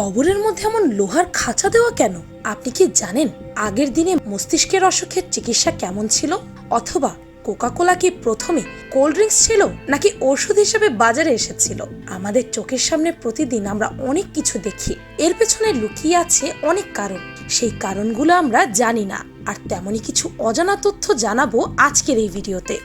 কবরের মধ্যে এমন লোহার খাঁচা দেওয়া কেন? আপনি কি জানেন আগের দিনে মস্তিষ্কের অসুখের চিকিৎসা কেমন ছিল? অথবা কোকাকোলা কি প্রথমে কোল্ড ড্রিঙ্কস ছিল নাকি ওষুধ হিসেবে বাজারে এসেছিল? আমাদের চোখের সামনে প্রতিদিন আমরা অনেক কিছু দেখি। এর পেছনে লুকিয়ে আছে অনেক কারণ। সেই কারণগুলো আমরা জানি না। আর তেমনই কিছু অজানা তথ্য জানাব আজকের এই ভিডিওতে।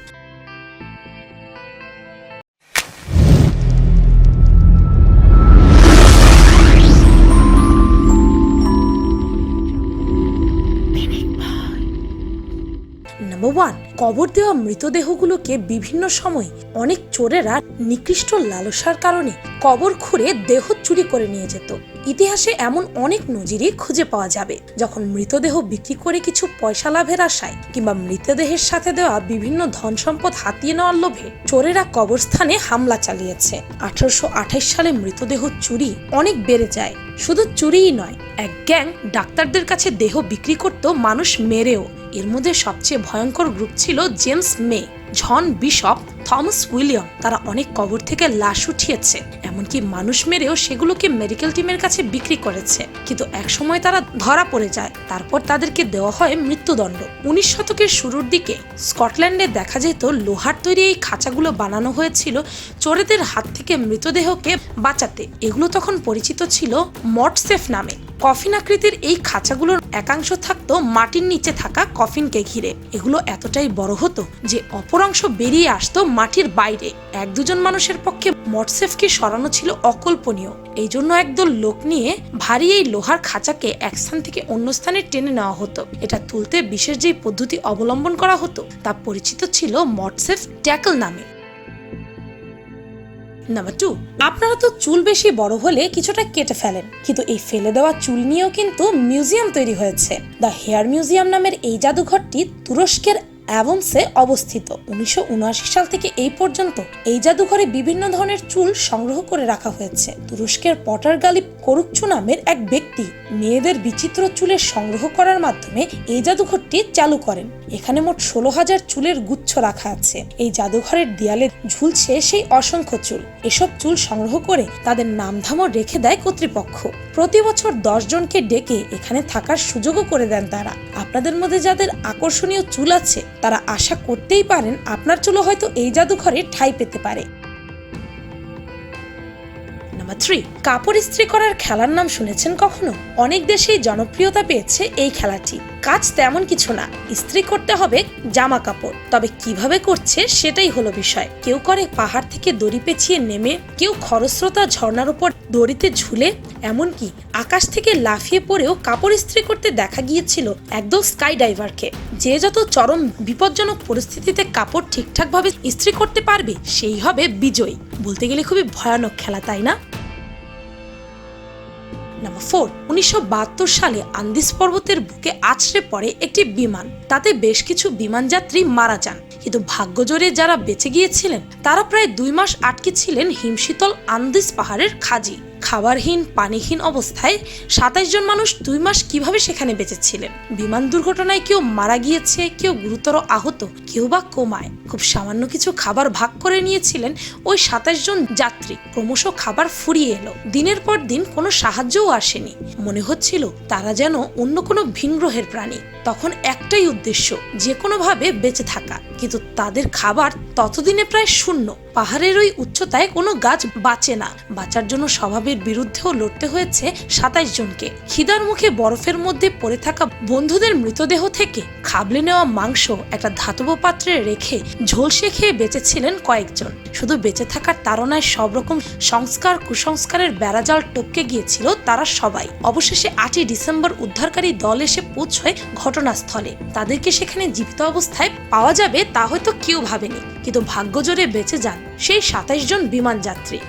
ওয়ান কবর দেওয়া মৃতদেহগুলোকে বিভিন্ন সময় অনেক চোরেরা নিকৃষ্ট লালসার কারণে কবর খুঁড়ে দেহ চুরি করে নিয়ে যেত। ইতিহাসে এমন অনেক নজিরই খুঁজে পাওয়া যাবে, যখন মৃতদেহ বিক্রি করে কিছু পয়সা লাভের আশায় কিংবা মৃতদেহের সাথে দেওয়া বিভিন্ন ধন সম্পদ হাতিয়ে নেওয়ার লোভে চোরেরা কবরস্থানে হামলা চালিয়েছে। আঠারোশো আঠাশ সালে মৃতদেহ চুরি অনেক বেড়ে যায়। শুধু চুরিই নয়, এক গ্যাং ডাক্তারদের কাছে দেহ বিক্রি করত মানুষ মেরেও। এর মধ্যে সবচেয়ে ভয়ঙ্কর গ্রুপ ছিল James May. John Bishop Thomas William তারা অনেক কবর থেকে লাশ উঠিয়েছে। এমনকি মানুষ মেরেও সেগুলোকে মেডিকেল টিমের কাছে বিক্রি করেছে। কিন্তু একসময় তারা ধরা পড়ে যায়। তারপর তাদেরকে দেওয়া হয় মৃত্যুদণ্ড। উনিশ শতকের শুরুর দিকে স্কটল্যান্ডে দেখা যেত লোহার তৈরি এই খাঁচাগুলো বানানো হয়েছিল চোরেদের হাত থেকে মৃতদেহকে বাঁচাতে। এগুলো তখন পরিচিত ছিল মটসেফ নামে। কফিন আকৃতির এই খাঁচাগুলোর একাংশ থাকতো মাটির নিচে থাকা কফিনকে ঘিরে। এগুলো এতটাই বড় হতো যে অপর অংশ বেরিয়ে আসতো মাটির বাইরে। এক দুজন মানুষের পক্ষে মটসেফকে সরানো ছিল অকল্পনীয়। এই জন্য একদল লোক নিয়ে ভারী এই লোহার খাঁচাকে এক স্থান থেকে অন্য স্থানে টেনে নেওয়া হতো। এটা তুলতে বিশেষ যে পদ্ধতি অবলম্বন করা হতো, তা পরিচিত ছিল মটসেফ ট্যাকল নামে। নাম্বার টু আপনারা তো চুল বেশি বড় হলে কিছুটা কেটে ফেলেন। কিন্তু এই ফেলে দেওয়া চুল নিয়েও কিন্তু মিউজিয়াম তৈরি হয়েছে। দ্য হেয়ার মিউজিয়াম নামের এই জাদুঘরটি তুরস্কের অ্যাভন্সে অবস্থিত। উনিশশো উনআশি সাল থেকে এই পর্যন্ত এই জাদুঘরে বিভিন্ন ধরনের চুল সংগ্রহ করে রাখা হয়েছে। তুরস্কের পটার গালিব করুকচু নামের এক ব্যক্তি মেয়েদের বিচিত্র চুলের সংগ্রহ করার মাধ্যমে এই জাদুঘরটি চালু করেন। এখানে মোট ষোলো হাজার চুলের গুচ্ছ রাখা আছে। এই জাদুঘরের দেয়ালে ঝুলছে সেই অসংখ্য চুল। এসব চুল সংগ্রহ করে তাদের নামধামও রেখে দেয় কর্তৃপক্ষ। প্রতি বছর জনকে ডেকে এখানে থাকার সুযোগও করে দেন তারা। আপনাদের মধ্যে যাদের আকর্ষণীয় চুল আছে তারা আশা করতেই পারেন আপনার চুলো হয়তো এই জাদুঘরে ঠাঁই পেতে পারে। নাম্বার থ্রি কাপড় ইস্ত্রি করার খেলার নাম শুনেছেন কখনো? অনেক দেশেই জনপ্রিয়তা পেয়েছে এই খেলাটি। কাজ তেমন কিছু না। ইস্ত্রি করতে হবে জামা কাপড়। তবে কীভাবে করছে সেটাই হলো বিষয়। কেউ করে পাহাড় থেকে দড়ি পেঁচিয়ে নেমে, কেউ খরস্রোতা ঝর্ণার উপর দড়িতে ঝুলে। এমনকি আকাশ থেকে লাফিয়ে পড়েও কাপড় ইস্ত্রি করতে দেখা গিয়েছিল একদল স্কাই ডাইভারকে যে যত চরম বিপজ্জনক পরিস্থিতিতে কাপড় ঠিকঠাকভাবে ইস্ত্রি করতে পারবে, সেই হবে বিজয়ী। বলতে গেলে খুবই ভয়ানক খেলা, তাই না? নাম্বার ফোর উনিশশো বাহাত্তর সালে আন্দিস পর্বতের বুকে আছড়ে পড়ে একটি বিমান। তাতে বেশ কিছু বিমান যাত্রী মারা যান। কিন্তু ভাগ্যজোরে যারা বেঁচে গিয়েছিলেন, তারা প্রায় দুই মাস আটকে ছিলেন হিমশীতল আন্দিস পাহাড়ের খাজি। খাবারহীন, পানিহীন অবস্থায় সাতাইশ জন মানুষ দুই মাস কীভাবে সেখানে বেঁচেছিলেন? বিমান দুর্ঘটনায় কেউ মারা গিয়েছে, কেউ গুরুতর আহত, কেউ বা কোমায়। খুব সামান্য কিছু খাবার ভাগ করে নিয়েছিলেন ওই সাতাইশ জন যাত্রী। ক্রমশ খাবার ফুরিয়ে এলো। দিনের পর দিন কোনো সাহায্যও আসেনি। মনে হচ্ছিল তারা যেন অন্য কোনো ভিনগ্রহের প্রাণী। তখন একটাই উদ্দেশ্য, যে কোনোভাবে বেঁচে থাকা। কিন্তু তাদের খাবার ততদিনে প্রায় শূন্য। পাহাড়ের ওই উচ্চতায় কোনো গাছ বাঁচে না। বাঁচার জন্য স্বভাবের বিরুদ্ধেও লড়তে হয়েছে সাতাইশ জনকে। খিদার মুখে বরফের মধ্যে পড়ে থাকা বন্ধুদের মৃতদেহ থেকে খাবলে নেওয়া মাংস একটা ধাতব পাত্রে রেখে ঝলসে খেয়ে বেঁচেছিলেন কয়েকজন। শুধু বেঁচে থাকার তাড়নায় সব রকম সংস্কার কুসংস্কারের বেড়াজাল টপকে গিয়েছিল তারা সবাই। অবশেষে আটই ডিসেম্বর উদ্ধারকারী দল এসে পৌঁছয় ঘটনাস্থলে। তাদেরকে সেখানে জীবিত অবস্থায় পাওয়া যাবে তা হয়তো কেউ ভাবেনি, কিন্তু ভাগ্যজোরে বেঁচে যান। সেই সাতাইশ জন বিমান যাত্রী।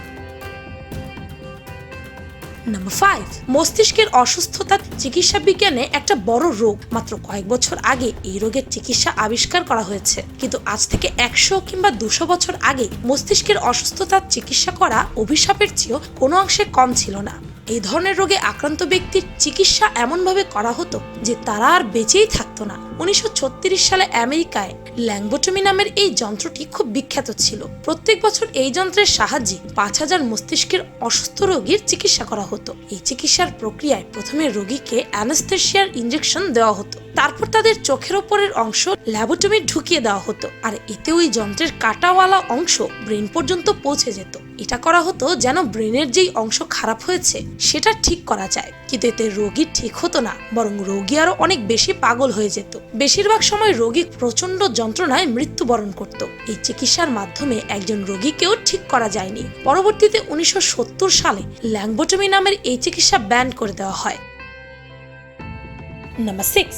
নাম্বার ফাইভ মস্তিষ্কের অসুস্থতার চিকিৎসা বিজ্ঞানে একটা বড় রোগ। মাত্র কয়েক বছর আগে এই রোগের চিকিৎসা আবিষ্কার করা হয়েছে। কিন্তু আজ থেকে একশো কিংবা দুশো বছর আগে মস্তিষ্কের অসুস্থতার চিকিৎসা করা অভিশাপের চেয়েও কোনো অংশে কম ছিল না। এই ধরনের রোগে আক্রান্ত ব্যক্তির চিকিৎসা এমনভাবে করা হতো যে তারা আর বেঁচেই থাকতো না। উনিশশো ছত্রিশ সালে আমেরিকায় ল্যাংবোটমি নামের এই যন্ত্রটি খুব বিখ্যাত ছিল। প্রত্যেক বছর এই যন্ত্রের সাহায্যে পাঁচ হাজার মস্তিষ্কের অসুস্থ রোগীর চিকিৎসা করা হতো। হতো। এই চিকিৎসার প্রক্রিয়ায় প্রথমে রোগীকে অ্যানাস্থেশিয়ার ইঞ্জেকশন দেওয়া হতো। তারপর তাদের চোখের ওপরের অংশ ল্যাবোটমি ঢুকিয়ে দেওয়া হতো। আর এতে ওই যন্ত্রের কাটাওয়ালা অংশ ব্রেন পর্যন্ত পৌঁছে যেত। এটা করা হতো যেন ব্রেনের যেই অংশ খারাপ হয়েছে, সেটা ঠিক করা যায়। কিন্তু এতে রোগী ঠিক হতো না, বরং রোগী আরও অনেক বেশি পাগল হয়ে যেত। বেশিরভাগ সময় রোগী প্রচণ্ড যন্ত্রণায় মৃত্যুবরণ করত। এই চিকিৎসার মাধ্যমে একজন রোগীকেও ঠিক করা যায়নি। পরবর্তীতে উনিশশো সত্তর সালে ল্যাংবোটমি নামের এই চিকিৎসা ব্যান করে দেওয়া হয়। নাম্বার সিক্স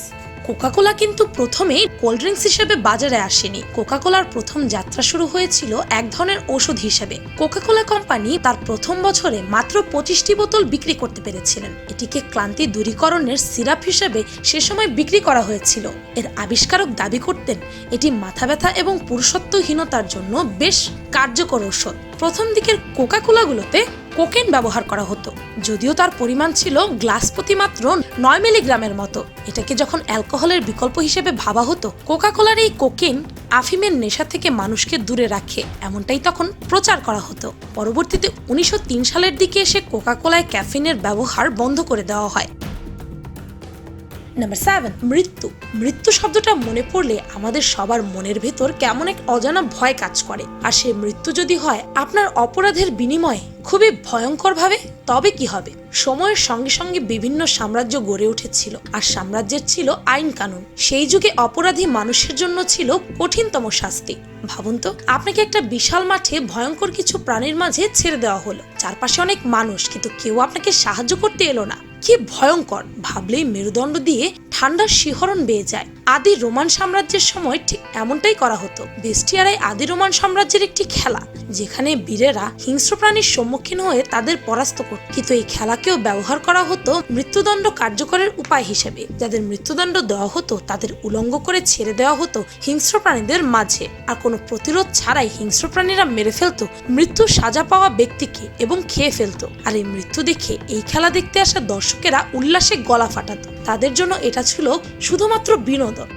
কোকাকোলা কিন্তু প্রথমে কোল্ড ড্রিঙ্কস হিসেবে বাজারে আসেনি। কোকাকোলার প্রথম যাত্রা শুরু হয়েছিল এক ধরনের ওষুধ হিসেবে। কোকাকোলা কোম্পানি তার প্রথম বছরে মাত্র পঁচিশটি বোতল বিক্রি করতে পেরেছিলেন। এটিকে ক্লান্তি দূরীকরণের সিরাপ হিসেবে সে সময় বিক্রি করা হয়েছিল। এর আবিষ্কারক দাবি করতেন, এটি মাথা ব্যথা এবং পুরুষত্বহীনতার জন্য বেশ কার্যকর ঔষধ। প্রথম দিকের কোকাকোলাগুলোতে কোকেন ব্যবহার করা হতো। যদিও তার পরিমাণ ছিল গ্লাস প্রতি মাত্র নয় মিলিগ্রামের মতো। এটাকে যখন অ্যালকোহলের বিকল্প হিসেবে ভাবা হতো, কোকাকোলার এই কোকেন আফিমের নেশা থেকে মানুষকে দূরে রাখে, এমনটাই তখন প্রচার করা হতো। পরবর্তীতে উনিশশো তিন সালের দিকে এসে কোকাকোলায় ক্যাফিনের ব্যবহার বন্ধ করে দেওয়া হয়। নাম্বার সেভেন মৃত্যু। মৃত্যু শব্দটা মনে পড়লে আমাদের সবার মনের ভেতর কেমন এক অজানা ভয় কাজ করে। আর সেই মৃত্যু যদি হয়, আপনার অপরাধের বিনিময়ে খুবই ভয়ঙ্কর ভাবে তবে কি হবে? সময়ের সঙ্গে সঙ্গে বিভিন্ন সাম্রাজ্য গড়ে উঠেছিল, আর সাম্রাজ্যের ছিল আইন কানুন। সেই যুগে অপরাধী মানুষের জন্য ছিল কঠিনতম শাস্তি। ভাবুন তো, আপনাকে একটা বিশাল মাঠে ভয়ঙ্কর কিছু প্রাণীর মাঝে ছেড়ে দেওয়া হলো। চারপাশে অনেক মানুষ, কিন্তু কেউ আপনাকে সাহায্য করতে এলো না। কি ভয়ঙ্কর, ভাবলেই মেরুদণ্ড দিয়ে ঠান্ডার শিহরণ বেয়ে যায়। আদি রোমান সাম্রাজ্যের সময় ঠিক এমনটাই করা হতো। বেস্টিয়ারাই আদি রোমান সাম্রাজ্যের একটি খেলা, যেখানে বীরেরা হিংস্র প্রাণীর সম্মুখীন হয়ে তাদের পরাস্ত করত কিন্তু এই খেলাকেও ব্যবহার করা হতো মৃত্যুদণ্ড কার্যকরের উপায় হিসেবে। যাদের মৃত্যুদণ্ড দেওয়া হতো, তাদের উলঙ্গ করে ছেড়ে দেওয়া হতো হিংস্র প্রাণীদের মাঝে। আর কোনো প্রতিরোধ ছাড়াই হিংস্র প্রাণীরা মেরে ফেলতো মৃত্যু সাজা পাওয়া ব্যক্তিকে এবং খেয়ে ফেলতো। আর এই মৃত্যু দেখে এই খেলা দেখতে আসা দর্শকেরা উল্লাসে গলা ফাটাত। তাদের জন্য এটা ছিল শুধুমাত্র বিনোদন।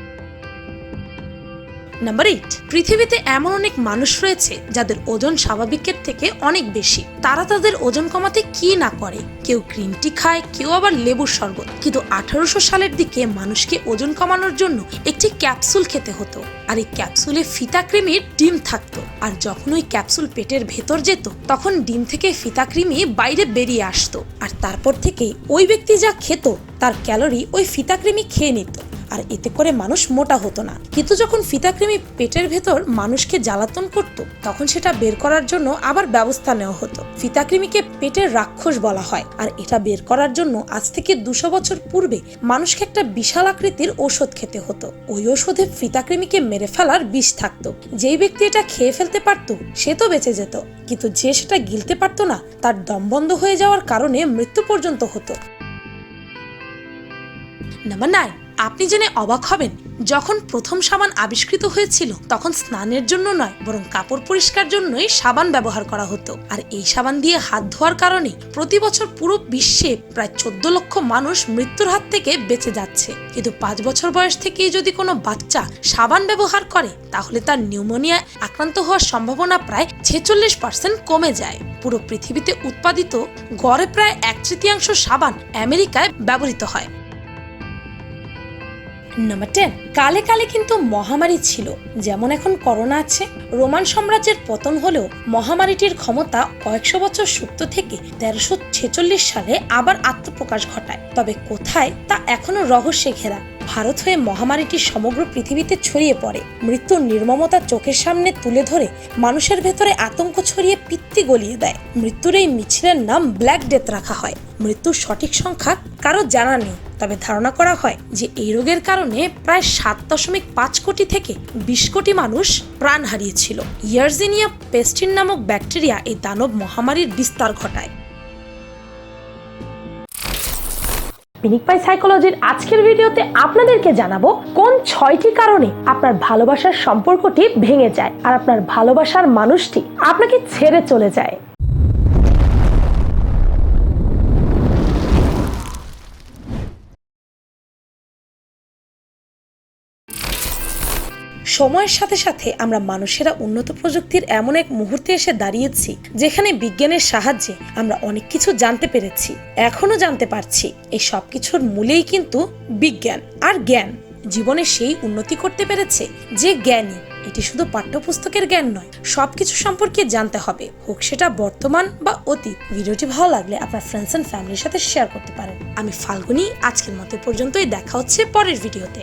নাম্বার এইট পৃথিবীতে এমন অনেক মানুষ রয়েছে যাদের ওজন স্বাভাবিকের থেকে অনেক বেশি। তারা তাদের ওজন কমাতে কি না করে? কেউ গ্রিন টি খায়, কেউ আবার লেবুর শরবত। কিন্তু আঠারোশো সালের দিকে মানুষকে ওজন কমানোর জন্য একটি ক্যাপসুল খেতে হতো। আর এই ক্যাপসুলে ফিতা কৃমির ডিম থাকতো। আর যখন ওই ক্যাপসুল পেটের ভেতর যেত, তখন ডিম থেকে ফিতা কৃমি বাইরে বেরিয়ে আসতো। আর তারপর থেকে ওই ব্যক্তি যা খেত, তার ক্যালোরি ওই ফিতা কৃমি খেয়ে নিত। আর এতে করে মানুষ মোটা হতো না। কিন্তু যখন ফিতাকৃমি পেটের ভেতর মানুষকে জ্বালাতন করত, তখন সেটা বের করার জন্য আবার ব্যবস্থা নেওয়া হতো। ফিতাকৃমিকে পেটের রাক্ষস বলা হয়। আর এটা বের করার জন্য আজ থেকে দুশো বছর পূর্বে মানুষকে একটা বিশাল আকৃতির ওষুধ খেতে হতো। ওই ওষুধে ফিতাকৃমিকে মেরে ফেলার বিষ থাকতো। যেই ব্যক্তি এটা খেয়ে ফেলতে পারত, সে তো বেঁচে যেত। কিন্তু যে সেটা গিলতে পারতো না, তার দম বন্ধ হয়ে যাওয়ার কারণে মৃত্যু পর্যন্ত হতো। নাম্বার নাইন আপনি জেনে অবাক হবেন, যখন প্রথম সাবান আবিষ্কৃত হয়েছিল, তখন স্নানের জন্য নয়, বরং কাপড় পরিষ্কার জন্যই সাবান ব্যবহার করা হতো। আর এই সাবান দিয়ে হাত ধোয়ার কারণে প্রতি বছর পুরো বিশ্বে প্রায় চোদ্দ লক্ষ মানুষ মৃত্যুর হাত থেকে বেঁচে যাচ্ছে। কিন্তু পাঁচ বছর বয়স থেকেই যদি কোনো বাচ্চা সাবান ব্যবহার করে, তাহলে তার নিউমোনিয়ায় আক্রান্ত হওয়ার সম্ভাবনা প্রায় ছেচল্লিশ পার্সেন্ট কমে যায়। পুরো পৃথিবীতে উৎপাদিত গড়ে প্রায় এক তৃতীয়াংশ সাবান আমেরিকায় ব্যবহৃত হয়। নাম্বার টেন কালে কালে কিন্তু মহামারী ছিল। যেমন এখন করোনা আছে, রোমান সাম্রাজ্যের পতন হলেও মহামারীটির ক্ষমতা কয়েকশো বছর সুপ্ত থেকে তেরোশো ছেচল্লিশ সালে আবার আত্মপ্রকাশ ঘটায়। তবে কোথায় তা এখনও রহস্যে ঘেরা। ভারত হয়ে মহামারীটি সমগ্র পৃথিবীতে ছড়িয়ে পড়ে। মৃত্যুর নির্মমতা চোখের সামনে তুলে ধরে মানুষের ভেতরে আতঙ্ক ছড়িয়ে পিত্তি গলিয়ে দেয়। মৃত্যুর এই মিছিলের নাম ব্ল্যাক ডেথ রাখা হয়। মৃত্যুর সঠিক সংখ্যা কারও জানা নেই। তবে ধারণা করা হয় যে এই রোগের কারণে প্রায় সাত দশমিক পাঁচ কোটি থেকে বিশ কোটি মানুষ প্রাণ হারিয়েছিল। ইয়ারজিনিয়া পেস্টিন নামক ব্যাকটেরিয়া এই দানব মহামারীর বিস্তার ঘটায়। পিনিক পাই সাইকোলজির আজকের ভিডিওতে আপনাদেরকে জানাব কোন ছয়টি কারণে আপনার ভালোবাসার সম্পর্কটি ভেঙে যায় আর আপনার ভালোবাসার মানুষটি আপনাকে ছেড়ে চলে যায়। সময়ের সাথে সাথে আমরা মানুষেরা উন্নত প্রযুক্তির এমন এক মুহূর্তে এসে দাঁড়িয়েছি, যেখানে বিজ্ঞানের সাহায্যে আমরা অনেক কিছু জানতে পেরেছি এখনও জানতে পারছি। এই সব কিছুর মূলেই কিন্তু বিজ্ঞান আর জ্ঞান। জীবনে সেই উন্নতি করতে পেরেছে যে জ্ঞানী এটি শুধু পাঠ্যপুস্তকের জ্ঞান নয়, সবকিছু সম্পর্কে জানতে হবে। হোক সেটা বর্তমান বা অতীত। ভিডিওটি ভালো লাগলে আপনার ফ্রেন্ডস অ্যান্ড ফ্যামিলির সাথে শেয়ার করতে পারেন। আমি ফাল্গুনি, আজকের মতো পর্যন্তই। দেখা হচ্ছে পরের ভিডিওতে।